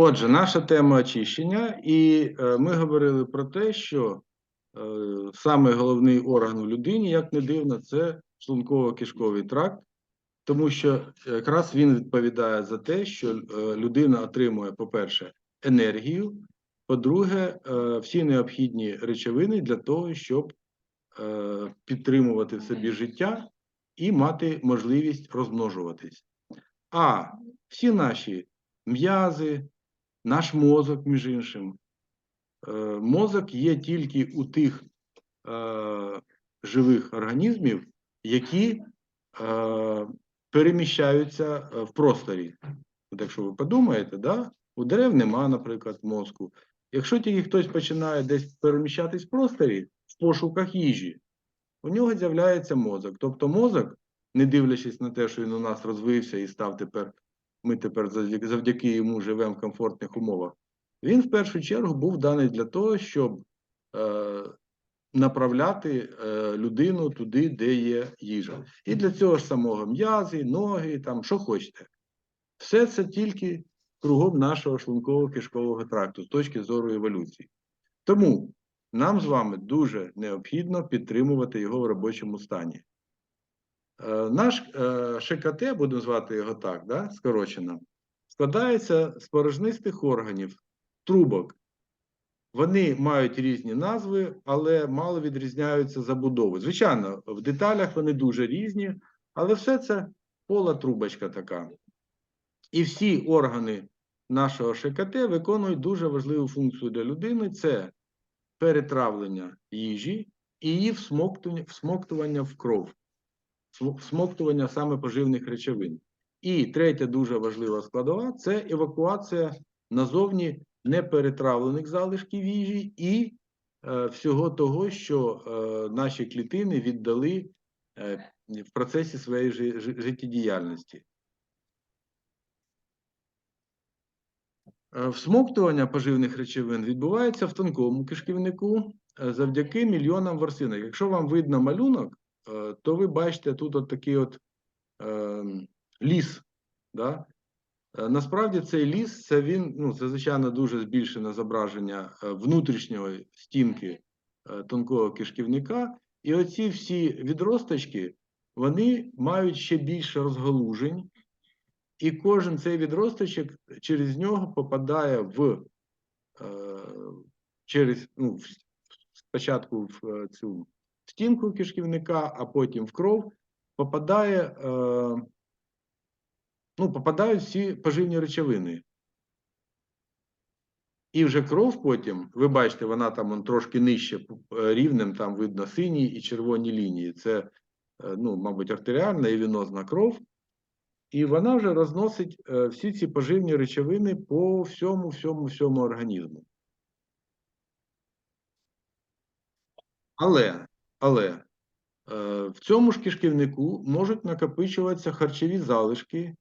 Отже, наша тема очищення, і е, ми говорили про те, що е, саме головний орган в людині, як не дивно, це шлунково-кишковий тракт, тому що якраз він відповідає за те, що е, людина отримує, по-перше, енергію, по-друге, всі необхідні речовини для того, щоб підтримувати в собі життя і мати можливість розмножуватись. А всі наші м'язи, наш мозок, між іншим, е, мозок є тільки у тих е, живих організмів, які е, переміщаються е, в просторі. От якщо ви подумаєте, да? у дерев нема, наприклад, мозку. Якщо тільки хтось починає десь переміщатись в просторі в пошуках їжі, у нього з'являється мозок. Тобто мозок, не дивлячись на те, що він у нас розвився і став тепер, ми тепер завдяки, йому живемо в комфортних умовах, він в першу чергу був даний для того, щоб е, направляти е, людину туди, де є їжа. І для цього ж самого м'язи, ноги, там, що хочете. Все це тільки кругом нашого шлунково-кишкового тракту з точки зору еволюції. Тому нам з вами дуже необхідно підтримувати його в робочому стані. Е, Наш е, ШКТ, будемо звати його так, да, скорочено, складається з порожнистих органів, трубок. Вони мають різні назви, але мало відрізняються забудовою. Звичайно, в деталях вони дуже різні, але все це пола трубочка така. І всі органи нашого ШКТ виконують дуже важливу функцію для людини: це перетравлення їжі і її всмоктування, в кров, всмоктування саме поживних речовин. І третя дуже важлива складова це евакуація назовні неперетравлених залишків їжі і е, всього того, що е, наші клітини віддали е, в процесі своєї жи- жи- життєдіяльності. Е, Всмоктування поживних речовин відбувається в тонкому кишківнику е, завдяки мільйонам ворсинок. Якщо вам видно малюнок, то ви бачите тут от такий от е, ліс. Да? Е, Насправді цей ліс це він, ну це звичайно дуже збільшене зображення е, внутрішньої стінки е, тонкого кишківника. І оці всі відросточки вони мають ще більше розгалужень, і кожен цей відросточок через нього попадає в е, через ну, спочатку в е, цю стінку кишківника, а потім в кров, попадає, е, ну, попадають всі поживні речовини. І вже кров потім, ви бачите, вона там он, трошки нижче е, рівнем, там видно сині і червоні лінії. Це, е, ну, мабуть, артеріальна і венозна кров. І вона вже розносить е, всі ці поживні речовини по всьому, всьому, всьому організму. Але, але е, в цьому ж кишківнику можуть накопичуватися харчові залишки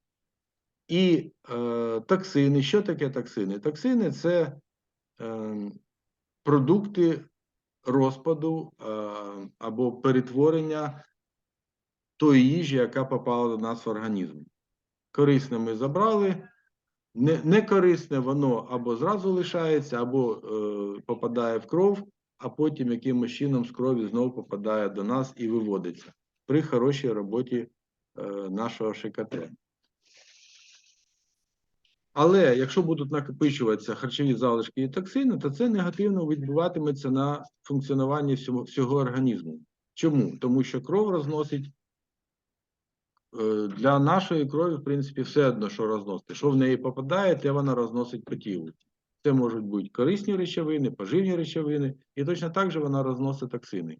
і е, токсини. Що таке токсини? Токсини це е, продукти розпаду е, або перетворення тої їжі, яка попала до нас в організм. Корисне ми забрали, не, некорисне воно або зразу лишається, або е, попадає в кров, а потім якимось чином з крові знову попадає до нас і виводиться при хорошій роботі е, нашого ШКТ. Але якщо будуть накопичуватися харчові залишки і токсини, то це негативно відбуватиметься на функціонуванні всього, всього організму. Чому? Тому що кров розносить е, для нашої крові, в принципі, все одно, що розносити. Що в неї попадає, те вона розносить по тілу. Це можуть бути корисні речовини, поживні речовини, і точно так же вона розносить токсини.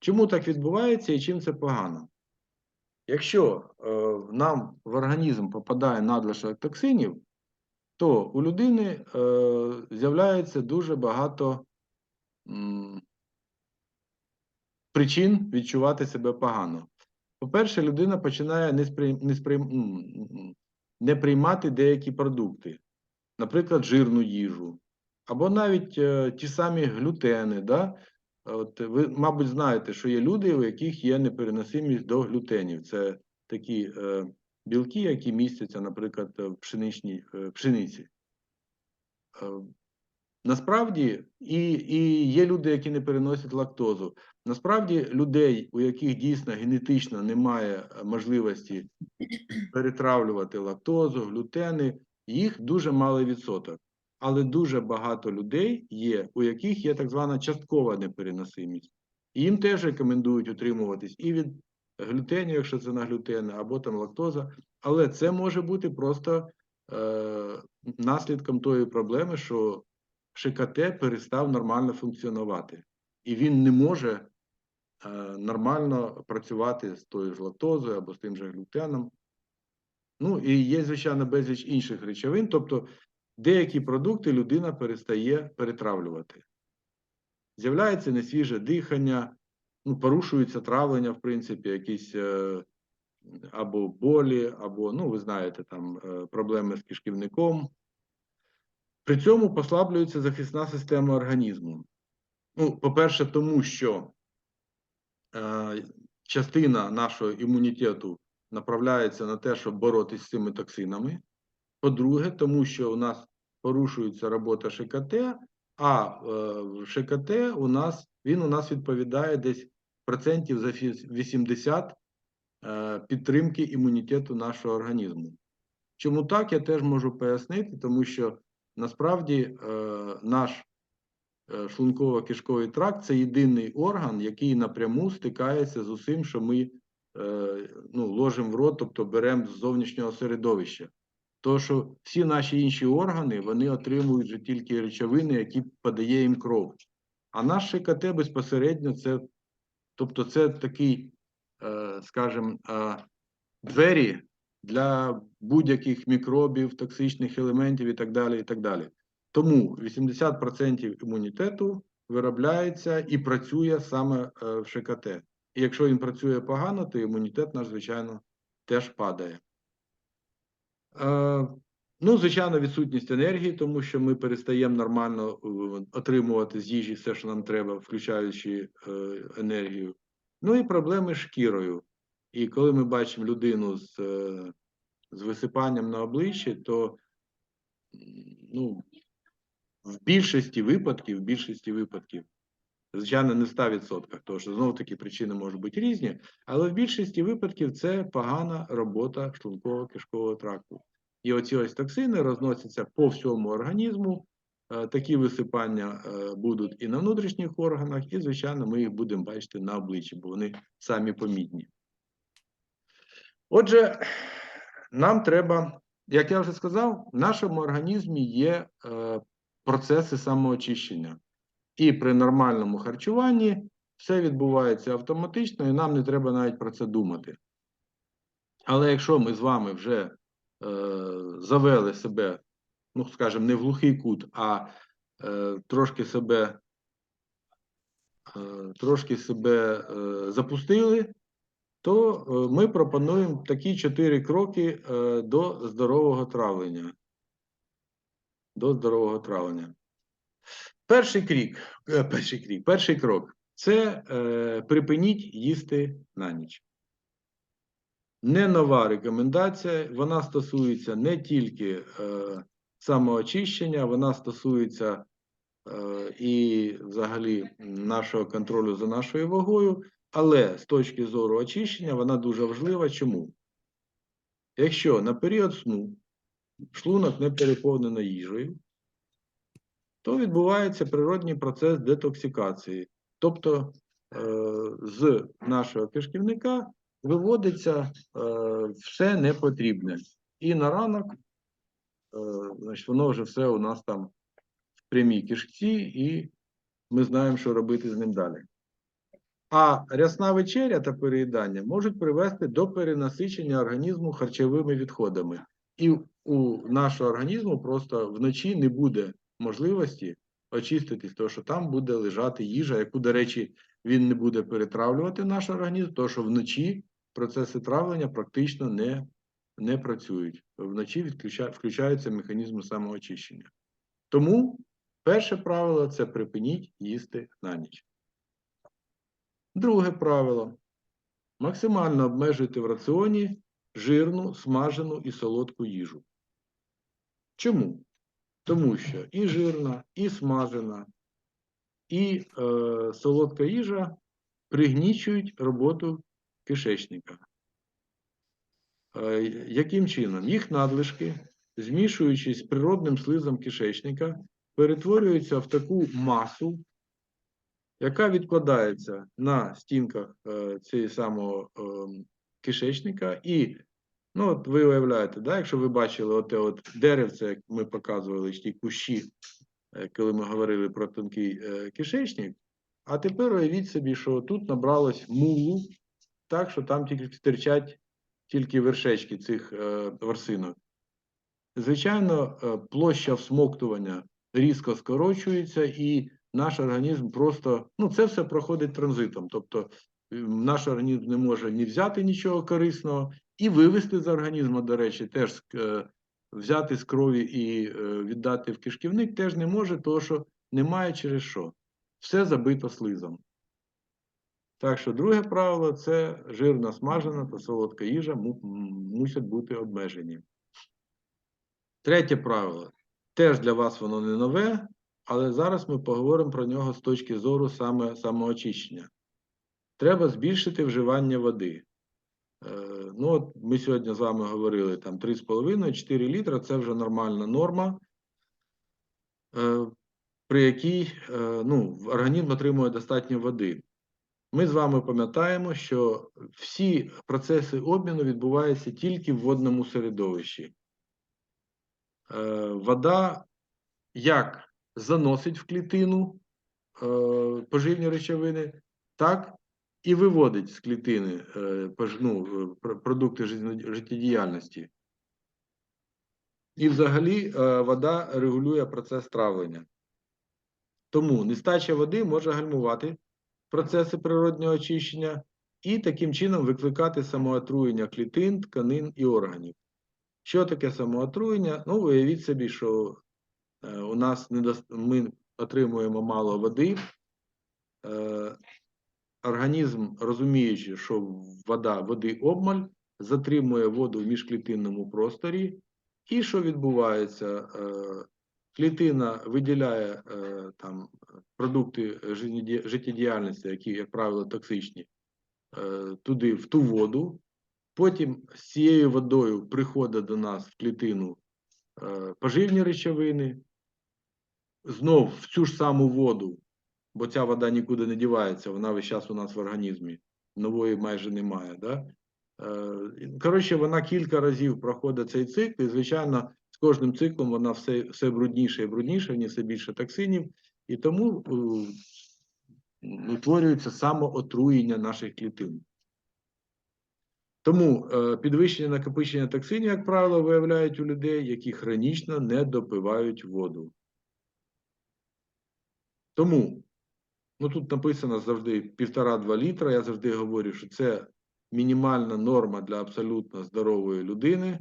Чому так відбувається і чим це погано? Якщо е, нам в організм попадає надлишок токсинів, то у людини е, з'являється дуже багато м, причин відчувати себе погано. По-перше, людина починає не, сприй... не, сприй... не приймати деякі продукти, наприклад, жирну їжу, або навіть е, ті самі глютени. Да? От ви, мабуть, знаєте, що є люди, у яких є непереносимість до глютенів. Це такі е, білки, які містяться, наприклад, в пшеничній е, пшениці. Е, Насправді, і, і є люди, які не переносять лактозу. Насправді, людей, у яких дійсно генетично немає е, можливості перетравлювати лактозу, глютени, їх дуже малий відсоток. Але дуже багато людей є, у яких є так звана часткова непереносимість. Їм теж рекомендують утримуватись і від глютенів, якщо це на глютени, або там лактоза. Але це може бути просто е, наслідком тої проблеми, що ШКТ перестав нормально функціонувати, і він не може е, нормально працювати з тою ж лактозою або з тим же глютеном. Ну і є, звичайно, безліч інших речовин, тобто деякі продукти людина перестає перетравлювати. З'являється несвіже дихання, ну, порушується травлення, в принципі, якісь е, або болі, або, ну, ви знаєте, там е, проблеми з кишківником. При цьому послаблюється захисна система організму. Ну, по-перше, тому що е, частина нашого імунітету направляється на те, щоб боротися з цими токсинами. По-друге, тому що у нас порушується робота ШКТ, а е, в ШКТ у нас він у нас відповідає десь процентів за 80 е, підтримки імунітету нашого організму. Чому так, я теж можу пояснити, тому що насправді е, наш е, шлунково-кишковий тракт це єдиний орган, який напряму стикається з усім, що ми ну, ложимо в рот, тобто беремо з зовнішнього середовища. То, що всі наші інші органи вони отримують вже тільки речовини, які подає їм кров. А наш ШКТ безпосередньо це, тобто, це такий, е, скажімо, е, двері для будь-яких мікробів, токсичних елементів і так далі. і так далі. Тому 80% імунітету виробляється і працює саме е, в ШКТ. І якщо він працює погано, то імунітет наш, звичайно, теж падає. Е, Ну, звичайно, відсутність енергії, тому що ми перестаємо нормально е, отримувати з їжі все, що нам треба, включаючи е, енергію. Ну і проблеми з шкірою. І коли ми бачимо людину з, е, з висипанням на обличчі, то ну, в більшості випадків, в більшості випадків, звичайно, не в 100%, тому що знову таки причини можуть бути різні, але в більшості випадків це погана робота шлунково-кишкового тракту. І оці ось токсини розносяться по всьому організму. Е, Такі висипання е, будуть і на внутрішніх органах, і, звичайно, ми їх будемо бачити на обличчі, бо вони самі помітні. Отже, нам треба, як я вже сказав, в нашому організмі є е, процеси самоочищення. І при нормальному харчуванні все відбувається автоматично, і нам не треба навіть про це думати. Але якщо ми з вами вже е, завели себе, ну, скажімо, не в глухий кут, а е, трошки себе, е, трошки себе е, запустили, то е, ми пропонуємо такі чотири кроки е, до здорового травлення. До здорового травлення. Перший крік, е, перший крік, перший крок це е, припиніть їсти на ніч. Не нова рекомендація, вона стосується не тільки е, самоочищення, вона стосується е, і взагалі нашого контролю за нашою вагою, але з точки зору очищення вона дуже важлива. Чому? Якщо на період сну шлунок не переповнено їжею, то відбувається природній процес детоксикації. Тобто е, з нашого кишківника виводиться е, все непотрібне. І на ранок е, значить, воно вже все у нас там в прямій кишці, і ми знаємо, що робити з ним далі. А рясна вечеря та переїдання можуть привести до перенасичення організму харчовими відходами. І у нашого організму просто вночі не буде можливості очиститись, тому що там буде лежати їжа, яку, до речі, він не буде перетравлювати наш організм, тому що вночі процеси травлення практично не, не працюють. Вночі відключа, включаються механізми самоочищення. Тому перше правило це припиніть їсти на ніч. Друге правило. Максимально обмежуйте в раціоні жирну, смажену і солодку їжу. Чому? Тому що і жирна, і смажена, і е, солодка їжа пригнічують роботу кишечника. Е, яким чином? Їх надлишки, змішуючись з природним слизом кишечника, перетворюються в таку масу, яка відкладається на стінках е, цієї самого е, кишечника. І, ну, от ви уявляєте, да, якщо ви бачили оте от деревце, як ми показували, ті кущі, е, коли ми говорили про тонкий е, кишечник, а тепер уявіть собі, що тут набралось мулу, так, що там тільки стирчать тільки вершечки цих е, ворсинок. Звичайно, площа всмоктування різко скорочується, і наш організм просто, ну, це все проходить транзитом. Тобто наш організм не може ні взяти нічого корисного, і вивести з організму, до речі, теж е, взяти з крові і е, віддати в кишківник теж не може, тому що немає через що. Все забито слизом. Так що друге правило це жирна смажена та солодка їжа му- мусять бути обмежені. Третє правило. Теж для вас воно не нове, але зараз ми поговоримо про нього з точки зору саме самоочищення. Треба збільшити вживання води. Е, ну, от ми сьогодні з вами говорили там 3,5-4 літра це вже нормальна норма, е, при якій е, ну, організм отримує достатньо води. Ми з вами пам'ятаємо, що всі процеси обміну відбуваються тільки в водному середовищі. Вода як заносить в клітину поживні речовини, так і виводить з клітини е, ну, е, продукти життєдіяльності. І взагалі е, вода регулює процес травлення. Тому нестача води може гальмувати процеси природнього очищення і таким чином викликати самоотруєння клітин, тканин і органів. Що таке самоотруєння? Ну, уявіть собі, що е, у нас недос... ми отримуємо мало води. Організм, розуміючи, що вода, води обмаль, затримує воду в міжклітинному просторі. І що відбувається? Е, клітина виділяє е, там продукти життєдіяльності, які, як правило, токсичні, е, туди, в ту воду. Потім з цією водою приходить до нас в клітину поживні речовини, знов в цю ж саму воду, бо ця вода нікуди не дівається, вона весь час у нас в організмі, нової майже немає. Да? Е, Коротше, вона кілька разів проходить цей цикл, і, звичайно, з кожним циклом вона все, все брудніше і брудніше, в ній все більше токсинів, і тому е, утворюється самоотруєння наших клітин. Тому е, підвищення накопичення токсинів, як правило, виявляють у людей, які хронічно не допивають воду. Тому, ну тут написано завжди 1,5-2 літра. Я завжди говорю, що це мінімальна норма для абсолютно здорової людини.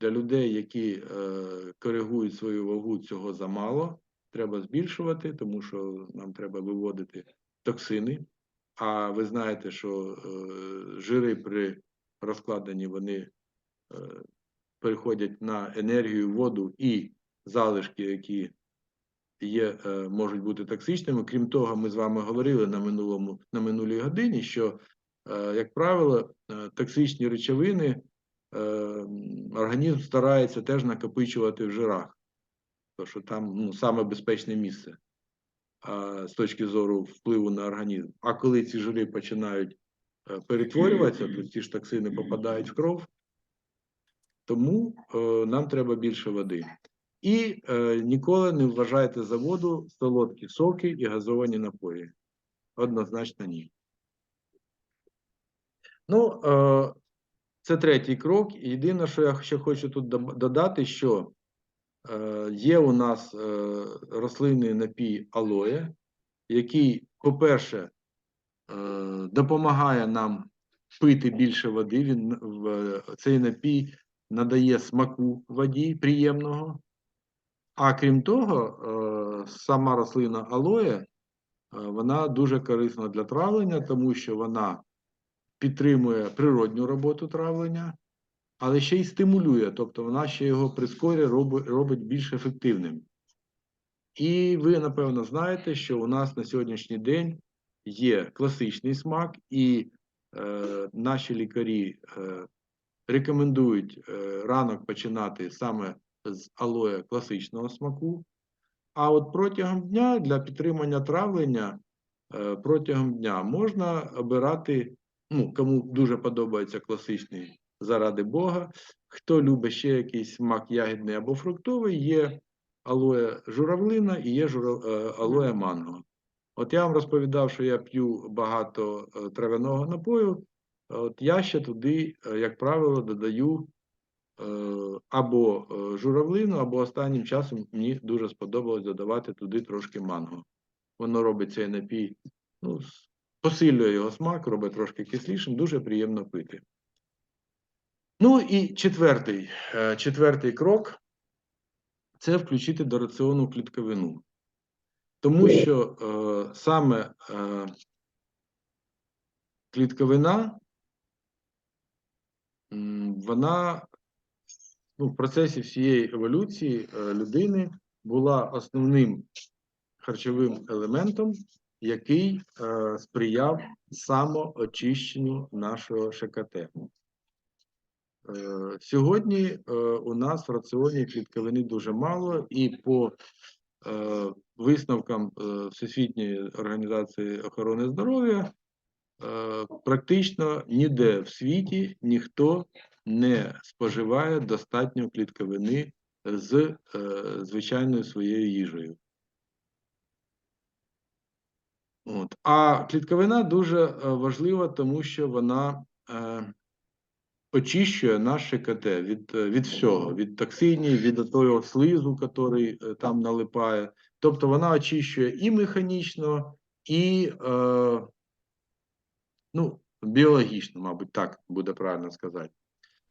Для людей, які е, коригують свою вагу, цього замало. Треба збільшувати, тому що нам треба виводити токсини. А ви знаєте, що е, жири при розкладенні вони е, переходять на енергію, воду і залишки, які є, е, можуть бути токсичними. Крім того, ми з вами говорили на минулому на минулій годині, що, е, як правило, е, токсичні речовини організм старається теж накопичувати в жирах, тому що там ну, саме безпечне місце з точки зору впливу на організм. А коли ці жири починають перетворюватися, то ці ж токсини попадають в кров, тому е, нам треба більше води. І е, ніколи не вважайте за воду солодкі соки і газовані напої. Однозначно ні. Ну, е, це третій крок. Єдине, що я ще хочу тут додати, що е, є у нас е, рослинний напій алоє, який, по-перше, е, допомагає нам пити більше води. Він в цей напій надає смаку воді приємного. А крім того, е, сама рослина алоє, е, вона дуже корисна для травлення, тому що вона підтримує природню роботу травлення, але ще й стимулює, тобто вона ще його прискорює, робить більш ефективним. І ви, напевно, знаєте, що у нас на сьогоднішній день є класичний смак, і е, наші лікарі е, рекомендують е, ранок починати саме з алоє класичного смаку. А от протягом дня для підтримання травлення е, протягом дня можна обирати, ну, кому дуже подобається класичний, заради Бога. Хто любить ще якийсь смак ягідний або фруктовий, є алоє журавлина і є жура- е, алоє манго. От я вам розповідав, що я п'ю багато е, трав'яного напою. От я ще туди, як правило, додаю або е, журавлину, або останнім часом мені дуже сподобалось додавати туди трошки манго. Воно робить цей напій, ну, посилює його смак, робить трошки кислішим, дуже приємно пити. Ну і четвертий, е, четвертий крок це включити до раціону клітковину. Тому що е, саме е, клітковина, вона ну, в процесі всієї еволюції е, людини була основним харчовим елементом, який е, сприяв самоочищенню нашого ШКТ. Е, Сьогодні у нас в раціоні клітковини дуже мало, і по висновкам Всесвітньої організації охорони здоров'я практично ніде в світі ніхто не споживає достатньо клітковини з е, звичайною своєю їжею. От. А клітковина дуже е, важлива, тому що вона е, очищує наш ШКТ від, е, від всього, від токсинів, від того слизу, який е, там налипає. Тобто вона очищує і механічно, і е, ну, біологічно, мабуть, так буде правильно сказати.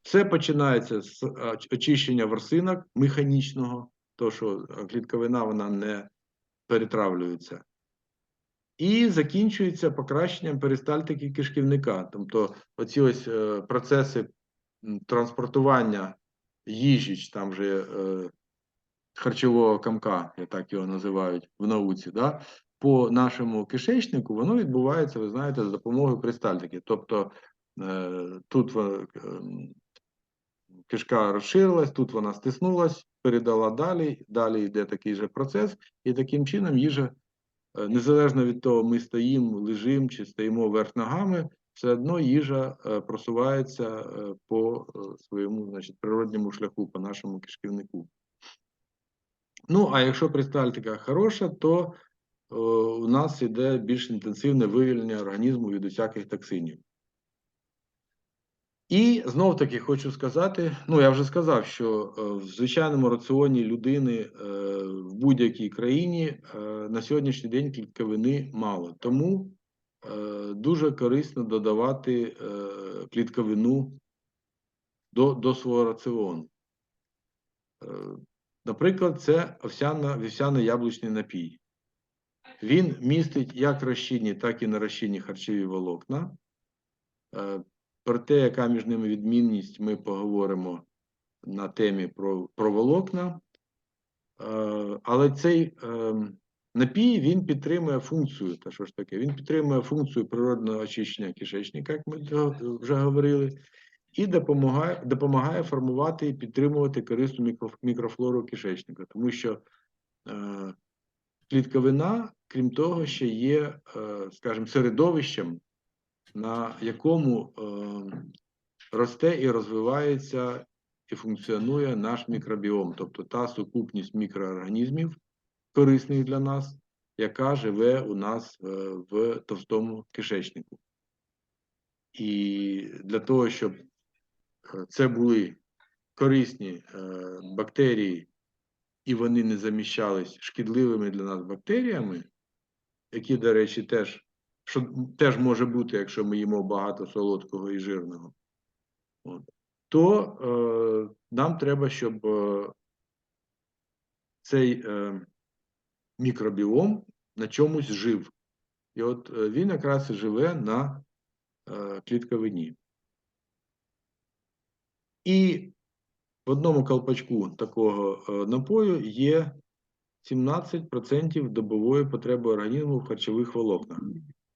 Все починається з е, очищення ворсинок механічного, то що е, клітковина вона не перетравлюється. І закінчується покращенням перистальтики кишківника. Тобто оці ось е, процеси транспортування їжі, там же е, харчового камка, я так його називають в науці, да, по нашому кишечнику, воно відбувається, ви знаєте, за допомогою перистальтики. Тобто тут кишка розширилась, тут вона стиснулась, передала далі, далі йде такий же процес, і таким чином їжа Е, незалежно від того, ми стоїмо, лежимо чи стоїмо вверх ногами, все одно їжа е, просувається е, по своєму значить, природньому шляху, по нашому кишківнику. Ну, а якщо перистальтика хороша, то у нас йде більш інтенсивне вивільнення організму від усяких токсинів. І знов таки хочу сказати: ну я вже сказав, що е, в звичайному раціоні людини е, в будь-якій країні е, на сьогоднішній день клітковини мало. Тому дуже корисно додавати клітковину до, до свого раціону. Наприклад, це вівсяно-яблучний напій. Він містить як розчинні, так і нерозчинні харчові волокна. Про те, яка між ними відмінність, ми поговоримо на темі про, про волокна. Е, Але цей е, напій він підтримує функцію, та що ж таке, він підтримує функцію природного очищення кишечника, як ми вже говорили, і допомагає, допомагає формувати і підтримувати корисну мікрофлору кишечника, тому що е, клітковина, крім того, ще є, скажімо, середовищем, на якому е, росте і розвивається і функціонує наш мікробіом, тобто та сукупність мікроорганізмів, корисних для нас, яка живе у нас е, в товстому кишечнику. І для того, щоб е, це були корисні бактерії, і вони не заміщались шкідливими для нас бактеріями, які, до речі, теж, що теж може бути, якщо ми їмо багато солодкого і жирного, от, то е, нам треба, щоб е, цей е, мікробіом на чомусь жив. І от е, він якраз і живе на е, клітковині. І в одному колпачку такого е, напою є 17% добової потреби організму в харчових волокнах.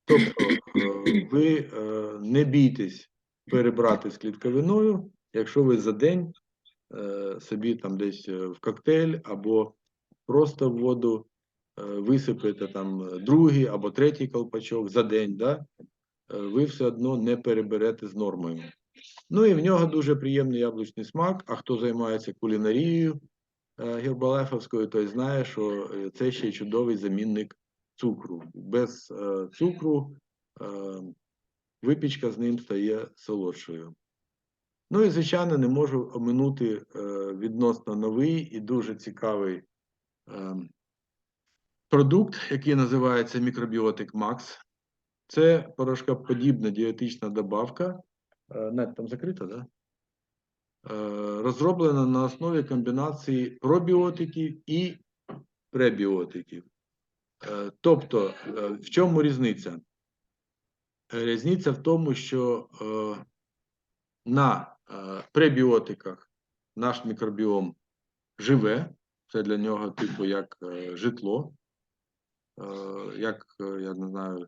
Тобто е, ви е, не бійтесь перебрати з клітковиною, якщо ви за день е, собі там десь в коктейль або просто в воду висипете там другий або третій колпачок за день, да? ви все одно не переберете з нормою. Ну і в нього дуже приємний яблучний смак. А хто займається кулінарією гербалефовською, той знає, що це ще чудовий замінник цукру. Без е, цукру е, випічка з ним стає солодшою. Ну і, звичайно, не можу оминути е, відносно новий і дуже цікавий е, продукт, який називається мікробіотик Макс. Це порошкоподібна дієтична добавка. Е, Надь, там закрито, да? Е, розроблена на основі комбінації пробіотиків і пребіотиків. Е, Тобто, е, в чому різниця? Е, Різниця в тому, що на пребіотиках наш мікробіом живе, це для нього типу як житло, як, я не знаю,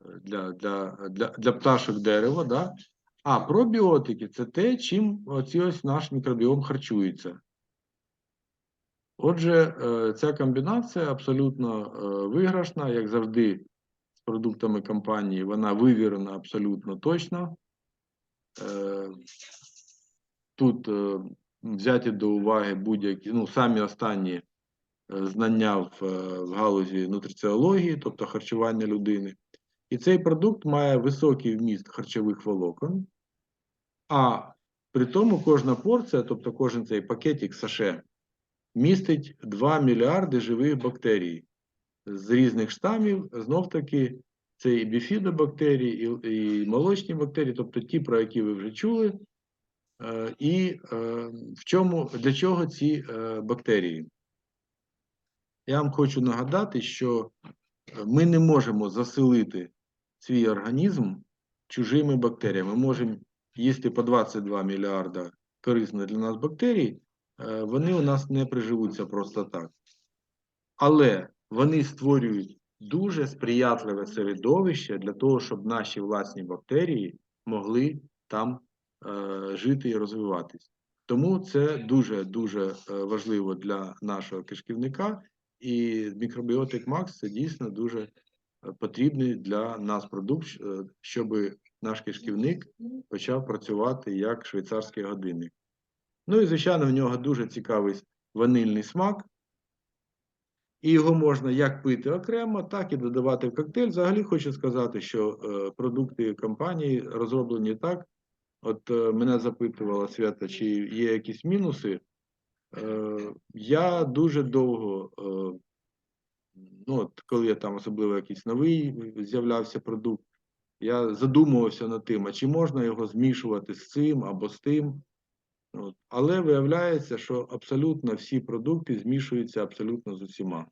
для, для, для, для пташок дерева, да? а пробіотики це те, чим оці ось наш мікробіом харчується. Отже, е, ця комбінація абсолютно е, виграшна, як завжди, з продуктами компанії, вона вивірена абсолютно точно. Е, Тут взяті до уваги будь-які, ну, самі останні знання в, в галузі нутриціології, тобто харчування людини. І цей продукт має високий вміст харчових волокон, а при тому кожна порція, тобто кожен цей пакетик саше, містить 2 мільярди живих бактерій з різних штамів. Знов таки, це і біфідобактерії, і, і молочні бактерії, тобто ті, про які ви вже чули. Е, І е, в чому, для чого ці е, бактерії? Я вам хочу нагадати, що ми не можемо заселити свій організм чужими бактеріями. Ми можемо їсти по 22 мільярда корисних для нас бактерій, вони у нас не приживуться просто так. Але вони створюють дуже сприятливе середовище для того, щоб наші власні бактерії могли там е, жити і розвиватись. Тому це дуже дуже е, важливо для нашого кишківника, і мікробіотик Макс це дійсно дуже е, потрібний для нас продукт, щоб наш кишківник почав працювати як швейцарський годинник. Ну і, звичайно, в нього дуже цікавий ванильний смак. І його можна як пити окремо, так і додавати в коктейль. Взагалі хочу сказати, що е, продукти компанії розроблені так. От е, мене запитувала Свята, чи є якісь мінуси. Е, я дуже довго, е, ну от коли я там особливо якийсь новий з'являвся продукт, я задумувався над тим, а чи можна його змішувати з цим або з тим. От. Але виявляється, що абсолютно всі продукти змішуються абсолютно з усіма.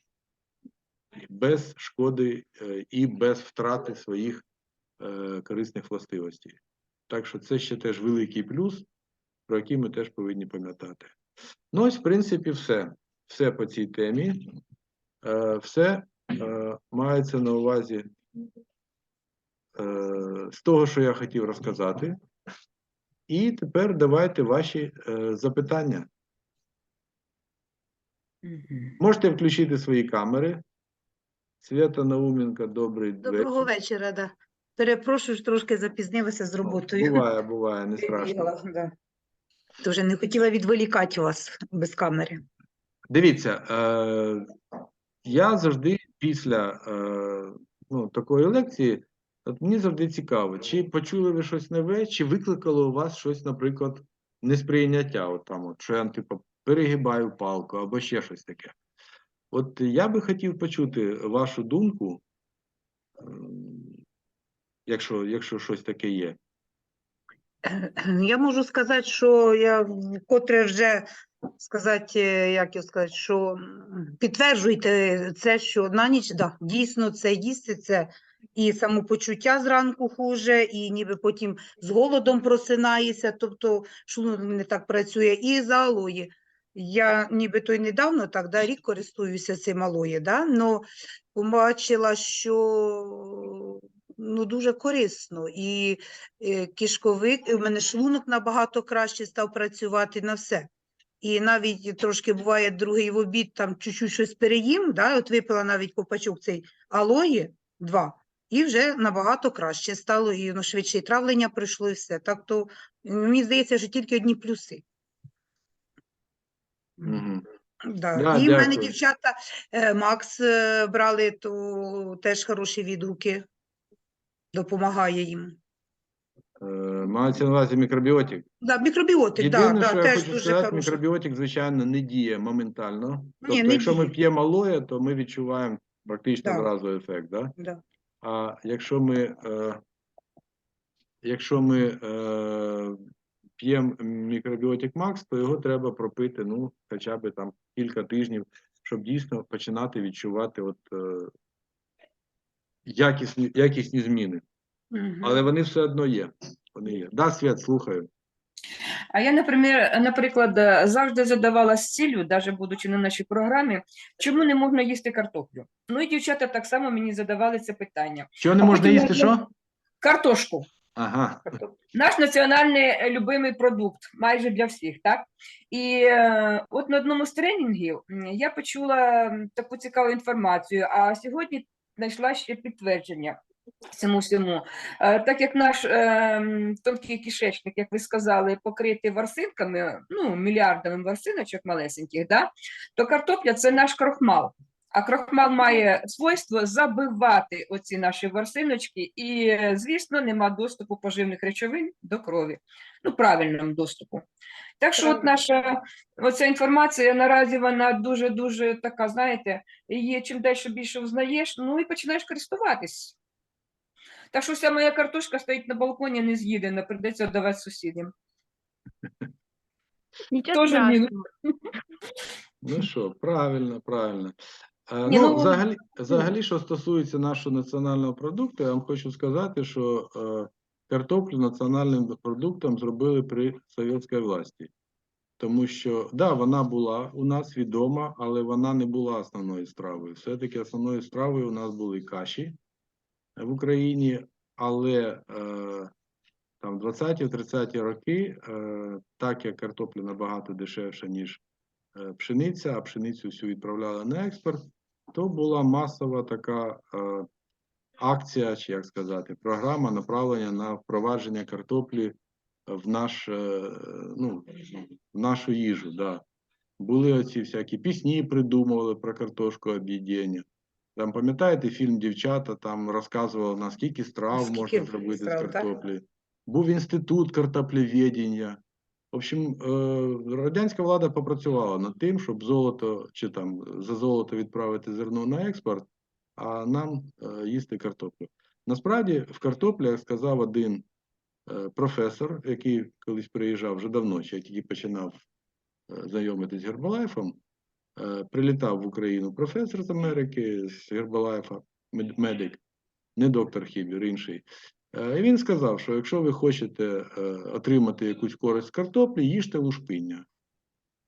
Без шкоди е, і без втрати своїх е, корисних властивостей. Так що це ще теж великий плюс, про який ми теж повинні пам'ятати. Ну, ось, в принципі, все. Все по цій темі. Е, все мається на увазі з того, що я хотів розказати. І тепер давайте ваші е, запитання. Можете включити свої камери. Свята Науменко, добрий день. Доброго вечір. вечора, да. Перепрошую, що трошки запізнилася з роботою. Буває, буває, не страшно. Да. Дуже не хотіла відволікати вас без камери. Дивіться, е, я завжди після е, ну, такої лекції, от мені завжди цікаво, чи почули ви щось нове, чи викликало у вас щось, наприклад, несприйняття, от там, от, що я типу, перегибаю палку або ще щось таке. От я би хотів почути вашу думку, ем, якщо, якщо щось таке є. Я можу сказати, що я вкотре вже сказати, е, як я сказати, що підтверджуйте це, що на ніч да, дійсно це їсти, це і самопочуття зранку хуже, і ніби потім з голодом просинаєшся, тобто шлунок не так працює, і зоології. я нібито й недавно, так, да, рік користуюся цим алоє, да, но побачила, що ну, дуже корисно. І е, кишковик, і в мене шлунок набагато краще став працювати на все. І навіть трошки буває другий в обід, там чуть-чуть щось переїм, да, от випила навіть копачок цей алої, два, і вже набагато краще стало, і ну, швидше і травлення пройшло, і все. Так то мені здається, що тільки одні плюси. Мгм. Да. Да, і в мене дякую. дівчата е, Макс е, брали, то теж хороші відгуки. Допомагає їм. Е, Мається на увазі мікробіотик. Да, мікробіотик, да, Єдине, да, що я теж хочу дуже сказати, хороший. мікробіотик, звичайно, не діє моментально. Тобто, не якщо ми діє. п'ємо алоє, то ми відчуваємо практично Да. зразу ефект. Да? Да. А якщо ми, е, якщо ми е, п'ємо мікробіотик Макс, то його треба пропити ну, хоча б там кілька тижнів, щоб дійсно починати відчувати от, е, якісні, якісні зміни. Угу. Але вони все одно є. Вони є. Да, Свят, слухаю. А я, наприклад, завжди задавалась ціллю, навіть будучи на нашій програмі, чому не можна їсти картоплю? Ну і дівчата так само мені задавали це питання. Чого не можна їсти? Що? Картошку. Ага. Наш національний е, любимий продукт, майже для всіх, так? І е, от на одному з тренінгів я почула таку цікаву інформацію, а сьогодні знайшла ще підтвердження цьому всьому. Е, так як наш е, тонкий кишечник, як ви сказали, покритий ворсинками, ну, мільярдами ворсиночок малесеньких, да? то картопля це наш крохмал. А крохмал має свойство забивати оці наші ворсиночки, і, е, звісно, нема доступу поживних речовин до крові. Ну, правильному доступу. Так що, от наша оця інформація наразі вона дуже дуже така, знаєте, її чим далі більше взнаєш, ну і починаєш користуватись. Так що вся моя картошка стоїть на балконі, не з'їдена, прийдеться віддавати сусідям. Нічого Тоже мінус. Ну що, правильно, правильно. Е, Ні, ну, ну, взагалі, взагалі, що стосується нашого національного продукту, я вам хочу сказати, що е, картоплю національним продуктом зробили при совєтській власті. Тому що, да, вона була у нас відома, але вона не була основною стравою. Все-таки основною стравою у нас були каші в Україні, але е, там 20-30 роки, е, так як картопля набагато дешевша, ніж е, пшениця, а пшеницю всю відправляли на експорт, то була масова така акція, чи як сказати, програма направлення на впровадження картоплі в наш, ну, в нашу їжу. Да. Були оці всякі пісні, придумували про картошку об'єднання. Там пам'ятаєте фільм Дівчата, там розказували, наскільки страв Скільки можна зробити страв, з так? картоплі. Був інститут картоплеведення. В общем, е, радянська влада попрацювала над тим, щоб золото чи там за золото відправити зерно на експорт, а нам е, їсти картоплю. Насправді, в картоплі, як сказав один е, професор, який колись приїжджав вже давно, ще тільки починав е, знайомитись з Гербалайфом, прилітав в Україну професор з Америки, з Гербалайфа, медик, не доктор Хібір, інший. Е, І він сказав, що якщо ви хочете е, отримати якусь користь картоплі, їжте лушпиння.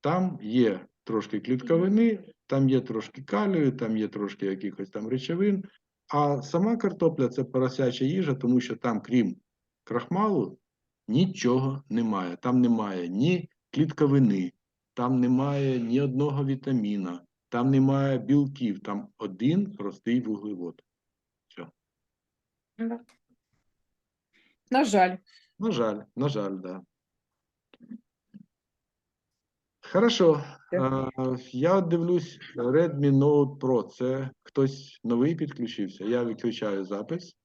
Там є трошки клітковини, там є трошки калію, там є трошки якихось там речовин. А сама картопля це поросяча їжа, тому що там, крім крахмалу, нічого немає. Там немає ні клітковини, там немає ні одного вітаміна, там немає білків, там один простий вуглевод. Да. На жаль. На жаль, на жаль, да. Хорошо. А, я дивлюсь Redmi Note Pro. Це хтось новий підключився. Я виключаю запис.